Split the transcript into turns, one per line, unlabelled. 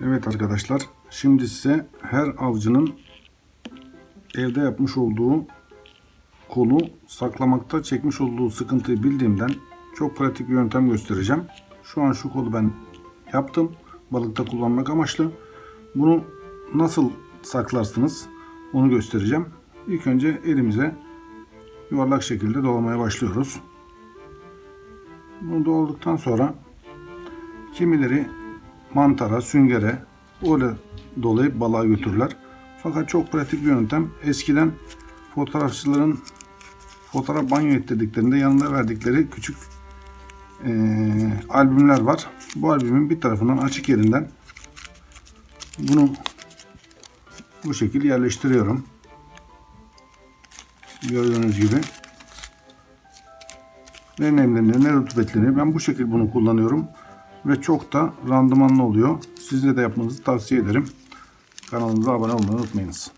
Evet arkadaşlar, şimdi size her avcının evde yapmış olduğu kolu saklamakta çekmiş olduğu sıkıntıyı bildiğimden çok pratik bir yöntem göstereceğim. Şu an şu kolu ben yaptım. Balıkta kullanmak amaçlı. Bunu nasıl saklarsınız onu göstereceğim. İlk önce elimize yuvarlak şekilde dolamaya başlıyoruz. Bunu doladıktan sonra kimileri mantara, süngere öyle dolayıp balığa götürürler. Fakat çok pratik bir yöntem. Eskiden fotoğrafçıların fotoğraf banyo ettirdiklerinde yanında verdikleri küçük eee, albümler var. Bu albümün bir tarafından açık yerinden bunu bu şekilde yerleştiriyorum. Gördüğünüz gibi. Ne nemlenir ne rutubetlenir. Ben bu şekilde bunu kullanıyorum. Ve çok da randımanlı oluyor. Sizle de yapmanızı tavsiye ederim. Kanalımıza abone olmayı unutmayınız.